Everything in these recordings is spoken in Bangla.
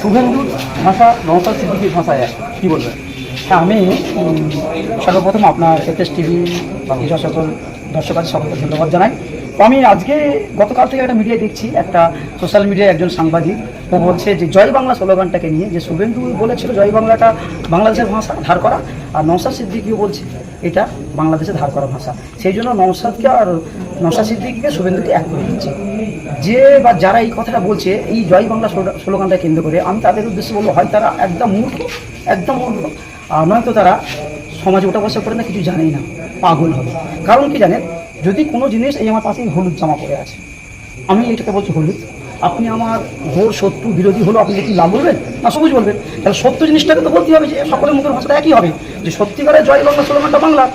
শুভেন্দুর ভাষা নৌসাদ সিদ্দিকির ভাষায় কী বলবেন? হ্যাঁ আমি সর্বপ্রথম আপনার এস টিভি যে সকল দর্শক আছে, সকলকে ধন্যবাদ জানাই। আমি আজকে গতকাল থেকে একটা মিডিয়ায় দেখছি, একটা সোশ্যাল মিডিয়ায় একজন সাংবাদিক, ও বলছে যে জয় বাংলা স্লোগানটাকে নিয়ে, যে শুভেন্দু বলেছিল জয় বাংলাটা বাংলাদেশের ভাষা ধার করা, আর নৌসাদ সিদ্দিকিও বলছে এটা বাংলাদেশে ধার করা ভাষা। সেই জন্য নৌসাদকে আর নৌসাদ সিদ্দিককে শুভেন্দুকে এক করে দিচ্ছে। যে বা যারা এই কথাটা বলছে, এই জয় বাংলা স্লো- স্লোগানটা কেন্দ্র করে, আমি তাদের উদ্দেশ্যে বলব, হয় তারা একদম মূর্খ একদম মূর্খ আর নয়তো তারা সমাজে ওঠা বসা করে না, কিছু জানেই না, পাগল হবে। কারণ কি জানেন? যদি কোনো জিনিস এই আমার পাশে হলুদ জামা পরে আছে, আমি এটাকে বলছি হলুদ আপনি আমার ঘোর শত্রু, বিরোধী হলো, আপনি কি লাল বলবেন? না, সবুজ বলবেন। তাহলে সত্য জিনিসটাকে তো বলতে হবে যে সকলের মুখের ভাষাটা একই হবে। যে সত্যিকারের জয় বাংলা স্লোগানটা বাংলা,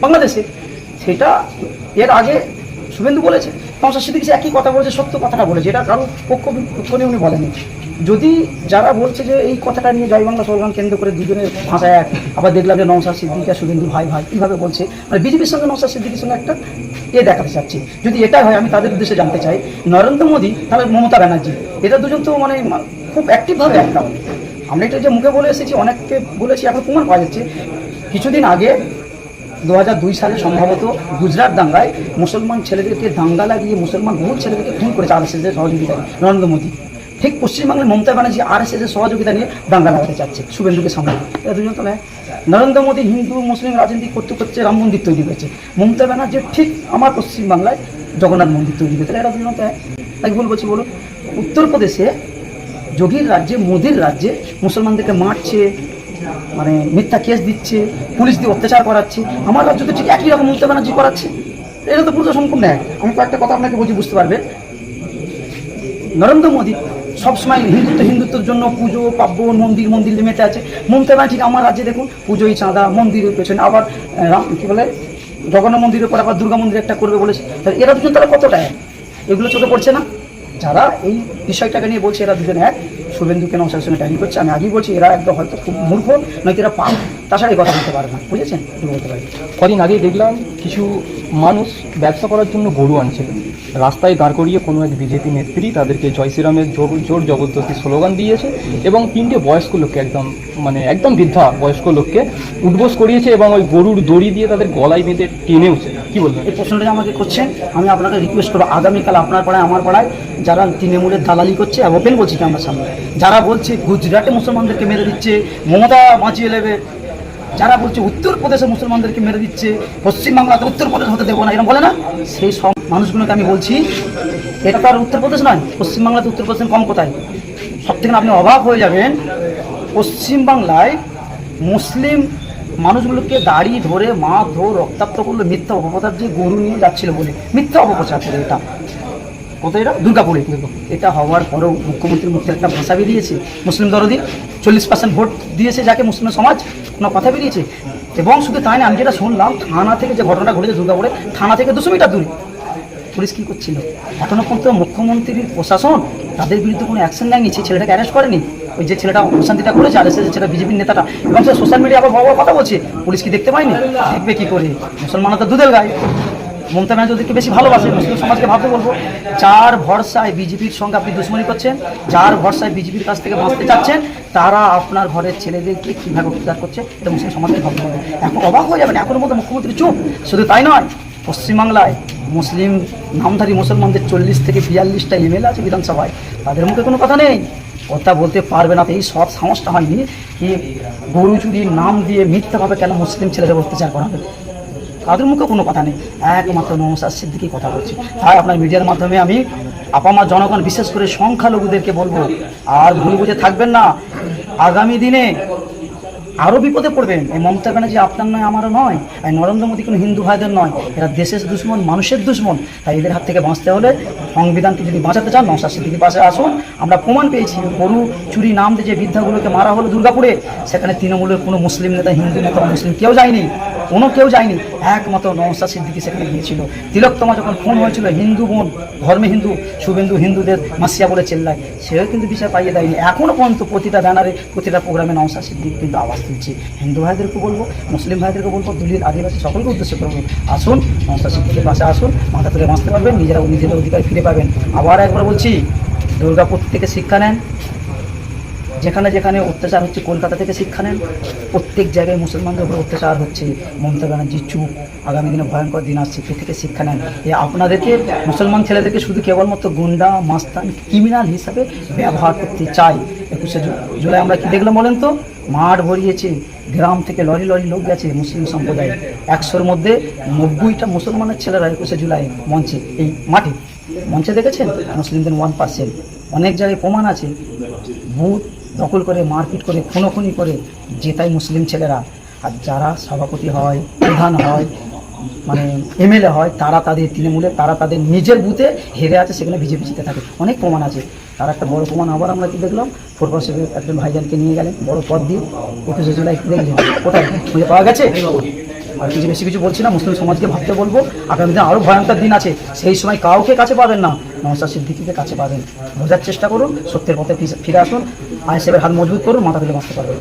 বাংলাদেশে। সেটা এর আগে শুভেন্দু বলেছে নমস্কার সিদ্দিক সে একই কথা বলেছে, সত্য কথাটা বলেছে, এটা কারও পক্ষ পক্ষ নিয়ে উনি বলেনি যদি যারা বলছে যে এই কথাটা নিয়ে জয় বাংলা স্লোগান কেন্দ্র করে দুজনের ভাষায় এক, আবার দেখলাম যে নমসার সিদ্দিক আর শুভেন্দু ভাই ভাই এইভাবে বলছে মানে বিজেপির সঙ্গে নমসার সিদ্দিকের সঙ্গে একটা এ দেখাতে চাচ্ছি। যদি এটা হয়, আমি তাদের উদ্দেশ্যে জানতে চাই, নরেন্দ্র মোদী, তাহলে মমতা ব্যানার্জি এটা দুজন তো মানে খুব অ্যাক্টিভভাবে একটা আমরা এটা যে মুখে বলে এসেছি, অনেককে বলেছি, এখন প্রমাণ পাওয়া যাচ্ছে, কিছুদিন আগে দু সালে সম্ভবত গুজরাট দাঙ্গায় মুসলমান ছেলেদেরকে দাঙ্গা লাগিয়ে মুসলমান বহু ছেলেদেরকে খুন করেছে আর এস এর সহযোগিতা নরেন্দ্র মোদী। ঠিক পশ্চিমবাংলায় মমতা ব্যানার্জি আর এস এর সহযোগিতা নিয়ে দাঙ্গা লাগাতে চাচ্ছে শুভেন্দুকে সামনে। এরা দুজন তো নরেন্দ্র মোদী হিন্দু, মুসলিম রাজনীতি করতে করতে রাম মন্দির তৈরি করেছে। মমতা ব্যানার্জি ঠিক আমার পশ্চিমবাংলায় জগন্নাথ মন্দির তৈরি করেছে। এরা দুজন তো। তাই ভুল বলছি, বলুন। উত্তরপ্রদেশে যোগীর রাজ্যে, মোদির রাজ্যে মুসলমানদেরকে মারছে মানে মিথ্যা কেস দিচ্ছে পুলিশ দিয়ে অত্যাচার করাচ্ছে, আমার রাজ্যতে ঠিক একই রকম মমতা ব্যানার্জি করাচ্ছে। এটা তো পুরো সম্পূর্ণ এক আমি কয়েকটা কথা আপনাকে বলছি, বুঝতে পারবেন নরেন্দ্র মোদী সবসময় হিন্দুত্ব, হিন্দুত্বের জন্য পুজো, পার্বণ, মন্দির মন্দির মেতে আছে। মমতা ব্যানার্জি আমার রাজ্যে দেখুন পুজোই চাঁদা, মন্দিরের পেছনে আবার কী বলে, জগন্নাথ মন্দিরের পর আবার দুর্গা মন্দির একটা করবে বলেছে। তাহলে এরা দুজন তারা কতটা এক? এগুলো চোখে পড়ছে না? যারা এই বিষয়টাকে নিয়ে বলছে, এরা দুজন এক। শুভেন্দুকে নমসার সঙ্গে ট্যালি করছে, আমি আগেই বলছি, এরা একদম হয়তো খুব মূর্খ, নয়তো এরা পান তাছাড়া এই কথা বলতে পারে না, বুঝেছেন? বলতে পারি কদিন আগেই দেখলাম কিছু মানুষ ব্যবসা করার জন্য গরু আনছিলেন রাস্তায় দাঁড় করিয়ে কোনো এক বিজেপি নেত্রী তাদেরকে জয় শ্রীরামের জোর জোর জবরদস্তি স্লোগান দিয়েছে এবং তিনটে বয়স্ক লোককে একদম মানে একদম বৃদ্ধা বয়স্ক লোককে উঠবোস করিয়েছে এবং ওই গরুর দড়ি দিয়ে তাদের গলায় বেঁধে টেনেওছে। কি বলবেন এই প্রশ্নটা আমাকে করছেন, আমি আপনাকে রিকোয়েস্ট করব। আগামীকাল আপনার পাড়ায়, আমার পাড়ায় যারা তৃণমূলের দালালি করছে ওপেন বলছি কি আমার সামনে। যারা বলছে গুজরাটে মুসলমানদেরকে মেরে দিচ্ছে, মমতা বাঁচিয়ে নেবে যারা বলছে উত্তরপ্রদেশে মুসলমানদেরকে মেরে দিচ্ছে পশ্চিমবাংলাতে উত্তরপ্রদেশ হতে দেবো না, এরকম বলে না? সেই সব মানুষগুলোকে আমি বলছি, এটা তো আর উত্তরপ্রদেশ নয় পশ্চিমবাংলাতে উত্তরপ্রদেশ কম কোথায় সব থেকে আপনি অবাক হয়ে যাবেন পশ্চিমবাংলায় মুসলিম মানুষগুলোকে দাড়ি ধরে, মা ধর, রক্তাক্ত করল, মিথ্যা অপপ্রচার যে গরু নিয়ে যাচ্ছিল বলে। মিথ্যা অপপ্রচার করে এটা। কোথায় এটা? দুর্গাপুরে এটা হওয়ার পরেও মুখ্যমন্ত্রীর মুখে একটা ভাষা বেরিয়েছে। মুসলিম দরদি চল্লিশ পার্সেন্ট ভোট দিয়েছে যাকে মুসলিম সমাজ কোনো কথা বেরিয়েছে। এবং শুধু তাই না, আমি যেটা শুনলাম, থানা থেকে যে ঘটনা ঘটেছে দুর্গাপুরে, থানা থেকে দুশো মিটার দূরে। পুলিশ কী করছিল? এখনও পর্যন্ত মুখ্যমন্ত্রীর প্রশাসন তাদের বিরুদ্ধে কোনো অ্যাকশন নেয়নি ছেলেটাকে অ্যারেস্ট করেনি। ওই যে ছেলেটা অশান্তিটা করেছে, আর এসে ছেলেটা বিজেপির নেতাটা, এবং সে সোশ্যাল মিডিয়া আবার বড় কথা বলছে। পুলিশ কি দেখতে পায়নি? দেখবে কি করে? মুসলমানরা তো দুধের গায়ে। মমতা ব্যানার্জি ওদেরকে বেশি ভালোবাসে, মুসলিম সমাজকে ভাবতে বলব। যার ভরসায় বিজেপির সঙ্গে আপনি দুশ্মনী করছেন, যার ভরসায় বিজেপির কাছ থেকে বাঁচতে চাচ্ছেন, তারা আপনার ঘরের ছেলেদেরকে কীভাবে অত্যাচার করছে, এটা মুসলিম সমাজকে ভাবতে হবে। এখন অবাক হয়ে যাবেন, এখনও মতো মুখ্যমন্ত্রী চুপ। শুধু তাই নয় পশ্চিমবাংলায় মুসলিম, নামধারী মুসলমানদের চল্লিশ থেকে বিয়াল্লিশটা এমএলএ আছে বিধানসভায়। তাদের মুখে কোনো কথা নেই। কথা বলতে পারবে না, তো এই সব সমস্যা হয়নি কি গরু চুরির নাম দিয়ে মিথ্যাভাবে কেন মুসলিম ছেলেদের অত্যাচার করা হবে তাদের মুখে কোনো কথা নেই। একমাত্র নমসার সিদ্দিকি কথা বলছি। তাই আপনার মিডিয়ার মাধ্যমে আমি আপামা জনগণ, বিশেষ করে সংখ্যালঘুদেরকে বলব, আর ভুল বুঝে থাকবেন না। আগামী দিনে আরও বিপদে পড়বেন। এই মমতা ব্যানার্জি আপনার নয়, আমারও নয়। আর নরেন্দ্র মোদী কোনো হিন্দু ভাইদের নয়। এরা দেশের দুশ্মন, মানুষের দুশ্মন। তাই এদের হাত থেকে বাঁচতে হলে সংবিধানকে যদি বাঁচাতে চান নমসার সিদ্দিকির পাশে আসুন। আমরা প্রমাণ পেয়েছি, গরু চুরি নাম দিয়ে যে বৃদ্ধাগুলোকে মারা হলো দুর্গাপুরে, সেখানে তৃণমূলের কোনো মুসলিম নেতা, হিন্দু নেতা, মুসলিম কেউ যায়নি। কোনো কেউ যায়নি। একমাত্র নমসার সিদ্দিকি সেখানে গিয়েছিল। তিলকতমা যখন ফোন হয়েছিল, হিন্দু বোন, ধর্মে হিন্দু, শুভেন্দু হিন্দুদের মাসিয়া বলে চেল্লায়। সেও কিন্তু বিষয় পাইয়ে দেয়নি। এখনও পর্যন্ত প্রতিটা ব্যানারে, প্রতিটা প্রোগ্রামে নমসার সিদ্দিক কিন্তু আওয়াজ তুলছে। হিন্দু ভাইদেরকে বলব, মুসলিম ভাইদেরকে বলব দলিত আদিবাসী সকলকে উদ্দেশ্য করব আসুন নমসার সিদ্দিকের পাশে আসুন, মাথা তুলে বাঁচতে পারবেন নিজেরা নিজেদের অধিকার ফিরে পাবেন। আবার একবার বলছি, দুর্গাপুর থেকে শিক্ষা নেন। যেখানে যেখানে অত্যাচার হচ্ছে, কলকাতা থেকে শিক্ষা নেন। প্রত্যেক জায়গায় মুসলমানদের উপর অত্যাচার হচ্ছে। মমতা ব্যানার্জি চুপ। আগামী দিনে ভয়ঙ্কর দিন আসছে। কে থেকে শিক্ষা নেন। এ আপনাদেরকে, মুসলমান ছেলেদেরকে শুধু কেবলমাত্র গুন্ডা, মাস্তান, ক্রিমিনাল হিসাবে ব্যবহার করতে চাই। একুশে জুলাই আমরা কি দেখলাম বলেন তো? মাঠ ভরিয়েছে। গ্রাম থেকে লরি লরি লোক গেছে মুসলিম সম্প্রদায় একশোর মধ্যে নব্বইটা মুসলমানের ছেলেরা একুশে জুলাই মঞ্চে, এই মাঠে। মঞ্চে দেখেছেন? মুসলিমদের ওয়ান পার্সেন্ট। অনেক জায়গায় প্রমাণ আছে। বুথ দখল করে, মারপিট করে, খুনোখুনি করে জেতায় মুসলিম ছেলেরা। আর যারা সভাপতি হয়, প্রধান হয় মানে এমএলএ হয়, তারা তাদের তৃণমূলে, তারা তাদের নিজের বুথে হেরে আছে, সেখানে বিজেপি জিতে থাকে। অনেক প্রমাণ আছে। তার একটা বড় প্রমাণ আবার আমরা কি দেখলাম? ফুটবল সেভে একজন ভাইজানকে নিয়ে গেলেন, বড় পদ দিয়ে। একুশে জুলাই দেখলেন কোথায়? খুঁজে পাওয়া গেছে? কিছু বেশি কিছু বলছি না, মুসলিম সমাজকে ভাবতে বলব, আগামী দিনে আরও ভয়ঙ্কর দিন আছে, সেই সময় কাউকে কাছে পাবেন না। নওসাদ সিদ্দিকিকে কাছে পাবেন। বোঝার চেষ্টা করুন, সত্যের পথে ফিরে আসুন আইসেবের হাত মজবুত করুন, মাথা তুলে বাঁচতে পারবেন।